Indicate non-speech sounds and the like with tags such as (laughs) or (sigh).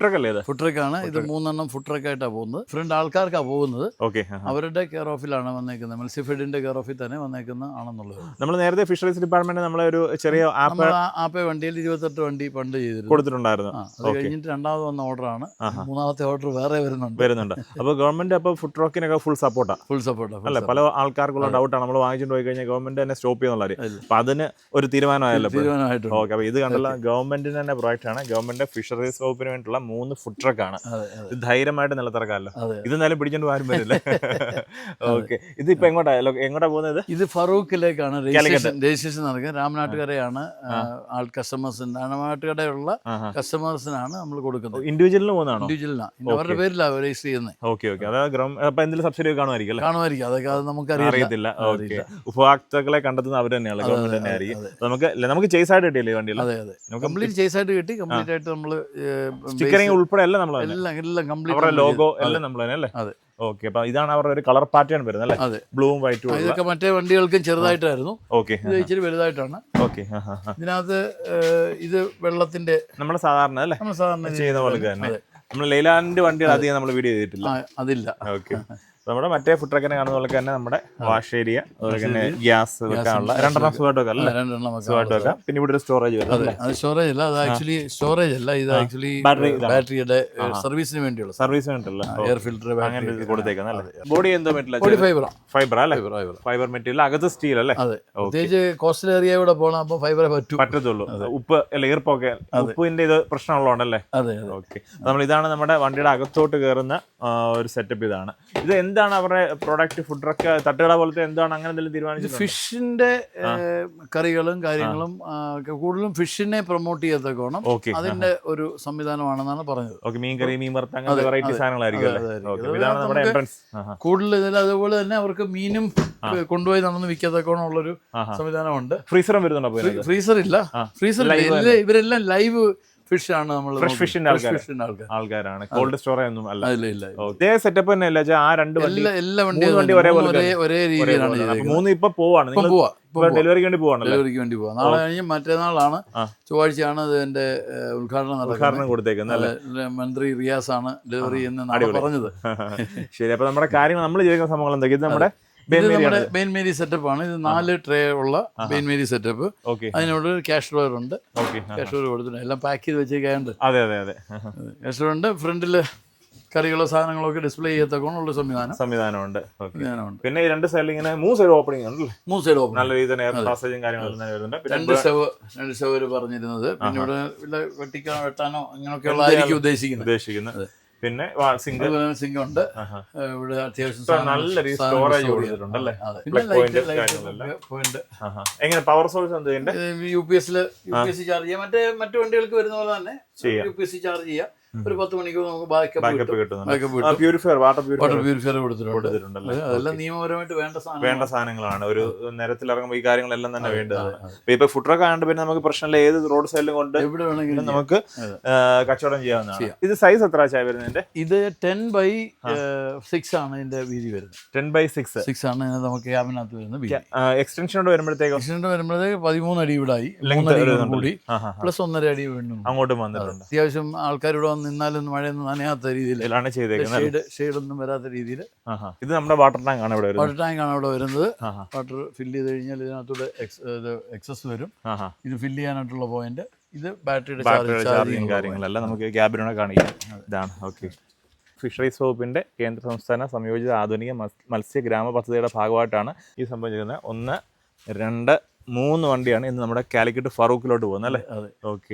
Truck അല്ലേ ഇത്? Food മൂന്നെണ്ണം ഫുഡ് ട്രക്ക് ആയിട്ടാണ് പോകുന്നത്. ഫ്രണ്ട് ആൾക്കാർക്കാണ് പോകുന്നത്. ഓക്കെ അവരുടെ കെയർ ഓഫിലാണ് വന്നേക്കുന്നത്. മത്സ്യഫെഡിന്റെ കെയർ ഓഫിൽ തന്നെ വന്നേക്കുന്ന ആണെന്നുള്ളത്. നമ്മൾ നേരത്തെ ഫിഷറീസ് ഡിപ്പാർട്ട്മെന്റ് നമ്മളെ ഒരു ചെറിയ ആപ്പ് നമ്മൾ ആ വണ്ടിയിൽ ഇരുപത്തെട്ട് വണ്ടി പണ്ട് ചെയ്തിരുന്നു. കൊടുത്തിട്ടുണ്ടായിരുന്നു. അത് കഴിഞ്ഞിട്ട് രണ്ടാമത് വന്ന ഓർഡറാണ് മൂന്നാമത്തെ ഓർഡർ വേറെ വരുന്നുണ്ട്. വരുന്നുണ്ട്. അപ്പോൾ ഗവൺമെന്റ് അപ്പോൾ ഫുഡ് ട്രക്കിനൊക്കെ ഫുൾ സപ്പോർട്ടാണ് ഫുൾ സപ്പോർട്ട് അല്ല? പല ആൾക്കാർക്കുള്ള ഡൗട്ടാണ് നമ്മൾ വാങ്ങിച്ചുകൊണ്ട് പോയി കഴിഞ്ഞാൽ ഗവൺമെന്റ് തന്നെ സ്റ്റോപ്പ് ചെയ്യുന്നുള്ള കാര്യം. അപ്പോൾ അപ്പൊ അതിന് ഒരു തീരുമാനമായല്ലോ തീരുമാനമായിട്ട് തീരുമാനമായിട്ടുണ്ട്. ഓക്കെ അപ്പോൾ ഇത് കണ്ടല്ലോ ഗവൺമെന്റിന് തന്നെ പ്രോജക്റ്റ് ആണ്. ഗവൺമെന്റ് ഫിഷറീസ് വകുപ്പിന് വേണ്ടിയിട്ടുള്ള മൂന്ന് ഫുഡ് ട്രക്കാണ് ഇത് ധൈര്യമായിട്ട് നിലത്തിറക്കാമല്ലോ. ഇത് എന്നാലും പിടിച്ചോണ്ട് ആരും വരില്ല ഓക്കെ ഇത് ഇപ്പൊ എങ്ങോട്ടാ? എങ്ങോട്ടാ പോകുന്നത്? ഇത് ഫറൂഖിലേക്കാണ്. രജിസ്ട്രേഷൻ നടക്കുന്നത് രാമനാട്ടുകരയാണ് ആൾ കസ്റ്റമേഴ്സിന് രാമനാട്ടുകരയുള്ള കസ്റ്റമേഴ്സിനാണ് നമ്മൾ കൊടുക്കുന്നത്. ഇൻഡിവിജ്വലിന് പോകുന്നതാണോ? ഇൻഡിവിജ്വലിനാണ് അവരുടെ പേരിലാണ് രജിസ്റ്റർ ചെയ്യുന്നത് ഓക്കെ ഓക്കെ അതായത് എന്തെങ്കിലും സബ്സിഡി കാണുമായിരിക്കും കാണുമായിരിക്കും. അതൊക്കെ അത് നമുക്ക് അറിയത്തില്ല. ഓക്കെ ഉപഭോക്താക്കളെ കണ്ടെത്തുന്ന അവർ തന്നെയാണ് ഗവൺമെന്റ് തന്നെ ആയിരിക്കും. നമുക്ക് നമുക്ക് ചേസ് ആയിട്ട് കിട്ടിയില്ലേ വണ്ടിയിൽ കംപ്ലീറ്റ് ചേസ് ആയിട്ട് കിട്ടി. കംപ്ലീറ്റ് ആയിട്ട് നമ്മൾ സ്റ്റിക്കറിങ് ഉൾപ്പെടെ എല്ലാം നമ്മൾ എല്ലാം എല്ലാം കംപ്ലീറ്റ് ലോഗോ എല്ലാം നമ്മൾ തന്നെ അല്ലേ? അതെ. ഓക്കെ അപ്പൊ ഇതാണ് അവരുടെ ഒരു കളർ പാറ്റേൺ വരുന്നത് അല്ലേ? അതെ. ബ്ലൂവും വൈറ്റും ഇതൊക്കെ മറ്റേ വണ്ടികൾക്കും ചെറുതായിട്ടായിരുന്നു. ഓക്കെ ഇത് ഇച്ചിരി വലുതായിട്ടാണ്. ഓക്കെ ഇതിനകത്ത് ഇത് വെള്ളത്തിന്റെ നമ്മുടെ സാധാരണ അല്ലേ? നമ്മൾ സാധാരണ ചെയ്ത പോലെ തന്നെ. നമ്മൾ ലൈലാൻഡ് വണ്ടികൾ അധികം നമ്മൾ വീഡിയോ ചെയ്തിട്ടില്ല. അതില്ല. ഓക്കെ നമ്മുടെ മറ്റേ ഫുഡ് ട്രക്കിനെ കാണുന്ന പോലെ തന്നെ നമ്മുടെ വാഷ് ഏരിയ അതുപോലെ തന്നെ ഗ്യാസ് വെക്കാനുള്ള രണ്ടെണ്ണം സുഖമായിട്ട് വെക്കാം രണ്ടെണ്ണം സുഖമായിട്ട് വെക്കാം. പിന്നെ ഇവിടെ ഒരു സ്റ്റോറേജ് വരും അതെ അത് സ്റ്റോറേജ് അല്ല അത് ആക്ച്വലി സ്റ്റോറേജ് അല്ല ഇത് ആക്ച്വലി ബാറ്ററി ബാറ്ററിയുടെ സർവീസിന് വേണ്ടിയുള്ള സർവീസിന് വേണ്ടിയുള്ള എയർ ഫിൽറ്റർ അങ്ങനെ കൊടുത്തേക്കുന്നത് അല്ലേ ബോഡി എന്തോ മെറ്റീരിയൽ ബോഡി ഫൈബറാ ഫൈബർ അല്ലേ? ഫൈബർ ഫൈബർ ഫൈബർ മെറ്റീരിയൽ അകത്ത് സ്റ്റീൽ അല്ലേ? അതെ. പ്രത്യേകിച്ച് കോസ്റ്റൽ ഏരിയയുടെ പോകണം അപ്പോൾ ഫൈബർ പറ്റും. പറ്റത്തുള്ളൂ. ഉപ്പ് അല്ല ഈർപ്പൊക്കെ ഉപ്പിന്റെ ഇത് പ്രശ്നമുള്ളതുകൊണ്ടല്ലേ? അതെ അതെ. ഓക്കെ നമ്മൾ ഇതാണ് നമ്മുടെ വണ്ടിയുടെ അകത്തോട്ട് കയറുന്ന ഒരു സെറ്റപ്പ് ഇതാണ്. ഇത് എന്താണ് അവരുടെ പ്രോഡക്റ്റ് ഫുഡ് ട്രക്ക് തട്ടുകട പോലത്തെ എന്താണ് അങ്ങനെ എന്തെങ്കിലും തീരുമാനിച്ചത് ഫിഷിന്റെ കറികളും കാര്യങ്ങളും കൂടുതലും ഫിഷിനെ പ്രൊമോട്ട് ചെയ്തൊക്കെ ഓക്കെ. അതിന്റെ ഒരു സംവിധാനമാണെന്നാണ് പറഞ്ഞത്. ഓക്കെ മീൻ കറി മീൻ വറുത്ത അങ്ങനത്തെ വെറൈറ്റി സാധനങ്ങളായിരിക്കും കൂടുതൽ ഇതിൽ അതുപോലെ തന്നെ അവർക്ക് മീനും കൊണ്ടുപോയി നടന്ന് വിൽക്കത്തക്കോണം ഉള്ളൊരു സംവിധാനമുണ്ട്. ഫ്രീസറും വരുന്നുണ്ടോ? ഫ്രീസർ ഇല്ല. ഫ്രീസർ ഇവരെല്ലാം ലൈവ് ഫിഷ് ആണ് നമ്മൾ ആൾക്കാര്. ഫിഷിന്റെ ആൾക്കാർ ആൾക്കാരാണ്. കോൾഡ് സ്റ്റോറേജ് ഒന്നും അല്ല. ഇല്ല ഇല്ല ഇതേ സെറ്റപ്പ് തന്നെ അല്ല? ആ രണ്ട് വണ്ടി. എല്ലാ വണ്ടി ഒരേ ഒരേ രീതിയിലാണ് മൂന്ന് ഇപ്പൊ പോവാണ്. ഡെലിവറിക്ക് വേണ്ടി പോവാണ് ഡെലിവറിക്ക് വേണ്ടി പോവാം. നാളെ കഴിഞ്ഞ് മറ്റന്നാളാണ്. ചൊവ്വാഴ്ചയാണ് ഇതിന്റെ ഉദ്ഘാടനം ഉദ്ഘാടനം കൊടുത്തേക്കുന്നത് മന്ത്രി റിയാസ് ആണ് ഡെലിവറി എന്ന് പറഞ്ഞത്. (laughs) ശരി അപ്പൊ നമ്മുടെ കാര്യങ്ങൾ നമ്മൾ ചെയ്യുന്ന സംഭവങ്ങൾ എന്തൊക്കെയാണ് നമ്മുടെ നമ്മുടെ ബെയിൻ സെറ്റപ്പ് ആണ്. ഇത് നാല് ട്രേ ഉള്ള ബെയിൻമേരി സെറ്റപ്പ് ഓക്കെ അതിനോട് ക്യാഷ് ഡ്രോയർ ഉണ്ട്. ഓക്കെ ക്യാഷ് ഡ്രോയർ കൊടുത്തിട്ടുണ്ട്. എല്ലാം പാക്ക് ചെയ്ത് വെച്ചേക്കാണ്ട് അതെ അതെ അതെ. ക്യാഷ് ഡ്രോയർ ഉണ്ട്. ഫ്രണ്ടിൽ കറികളോ സാധനങ്ങളോ ഒക്കെ ഡിസ്പ്ലേ ചെയ്യത്തക്കോണുള്ള സംവിധാനം. സംവിധാനമുണ്ട്. സംവിധാനമുണ്ട്. പിന്നെ ഈ രണ്ട് സൈഡിൽ ഇങ്ങനെ മൂന്ന് സൈഡ് ഓപ്പണിംഗ് ഉണ്ടല്ലേ മൂന്ന് സൈഡ് ഓപ്പണിംഗ് നല്ല രീതിയിൽ എയർ പാസേജും കാര്യങ്ങളും വരുന്നുണ്ട്. പിന്നെ രണ്ട് സ്റ്റവ് രണ്ട് സ്റ്റവ് പറഞ്ഞിരുന്നത്. പിന്നെ ഇവിടെ വെട്ടിക്കാനോ വെട്ടാനോ അങ്ങനെയൊക്കെയുള്ള ആയിരിക്കും ഉദ്ദേശിക്കുന്നത്. ഉദ്ദേശിക്കുന്നത്? പിന്നെ സിംഗിൾ അതുപോലെ സിങ്ക് ഉണ്ട്. ഇവിടെ അത്യാവശ്യം നല്ല രീതിയിൽ സാധനങ്ങൾ കൊടുത്തിട്ടുണ്ടല്ലേ? പോയിന്റ് എങ്ങനെ? പവർ സോഴ്സ് എന്ത് U P S U P S charge ചെയ്യാം. മറ്റേ മറ്റു വണ്ടികൾക്ക് വരുന്ന പോലെ തന്നെ. യു പി എസ് സി ചാർജ് ചെയ്യാം. ഒരു പത്ത് മണിക്കൂർ നമുക്ക് backup purifier water purifier water purifier കൊടുത്തിട്ടുണ്ട്. അതെല്ലാം നിയമപരമായിട്ട് വേണ്ട വേണ്ട സാധനങ്ങളാണ്. ഒരു നേരത്തിൽ ഇറങ്ങുമ്പോൾ ഈ കാര്യങ്ങളെല്ലാം തന്നെ വേണ്ടതാണ് ഇപ്പൊ ഫുഡ് ട്രക്ക് ആയതുകൊണ്ട് പിന്നെ നമുക്ക് പ്രശ്നമില്ല. ഏത് റോഡ് സൈഡിലും കൊണ്ട് വേണമെങ്കിലും നമുക്ക് കച്ചവടം ചെയ്യാവുന്നതാണ്. ഇത് സൈസ് എത്ര ചായ വരുന്നതിന്റെ? ഇത് ടെൻ ബൈ സിക്സ് ആണ് ഇതിന്റെ വീതി വരുന്നത്. ടെൻ ബൈ സിക്സ് സിക്സ് ആണ് നമുക്ക് ക്യാബിനകത്ത് വരുന്നത് എക്സ്റ്റൻഷനോട് വരുമ്പോഴത്തേക്ക്? എക്സ്റ്റൻഷൻ വരുമ്പോഴത്തേക്ക് പതിമൂന്ന് അടി ഇവിടായി ആയി. കൂടി. പ്ലസ് ഒന്നര അടി വീണ്ടും. അങ്ങോട്ടും വന്നിട്ടുണ്ട്. അത്യാവശ്യം ആൾക്കാർ ഇവിടെ വന്ന് നിന്നാലൊന്നും മഴയൊന്നും നനയാത്ത രീതിയിലാണ് ചെയ്തേക്കുന്നത് ഷെയ്ഡ് ഷെയ്ഡൊന്നും വരാത്ത രീതിയിൽ. ഇത് നമ്മുടെ വാട്ടർ ടാങ്ക് ആണ് ഇവിടെ വാട്ടർ ടാങ്ക് ആണ് ഇവിടെ വരുന്നത്. വാട്ടർ ഫില്ല് ചെയ്ത് കഴിഞ്ഞാൽ ഇതിനകത്തൂടെ എക്സസ് വരും. ഇത് ഫില്ല് ചെയ്യാനായിട്ടുള്ള പോയിന്റ്. ഇത് ബാറ്ററിയുടെ ബാറ്ററിയുടെ ചാർജ് ചാർജിങ് കാര്യങ്ങളല്ല നമുക്ക് ക്യാബിനോടെ കാണിക്കാം. ഇതാണ് ഓക്കെ. ഫിഷറീസ് വകുപ്പിന്റെ കേന്ദ്ര സംസ്ഥാന സംയോജിത ആധുനിക മത്സ്- മത്സ്യ ഗ്രാമ പദ്ധതിയുടെ ഭാഗമായിട്ടാണ് ഈ സംഭവം ചെയ്യുന്നത്. ഒന്ന് രണ്ട് മൂന്ന് വണ്ടിയാണ് ഇന്ന് നമ്മുടെ കാലിക്കറ്റ് ഫറൂഖിലോട്ട് പോകുന്നത് അല്ലേ? അതെ. ഓക്കെ.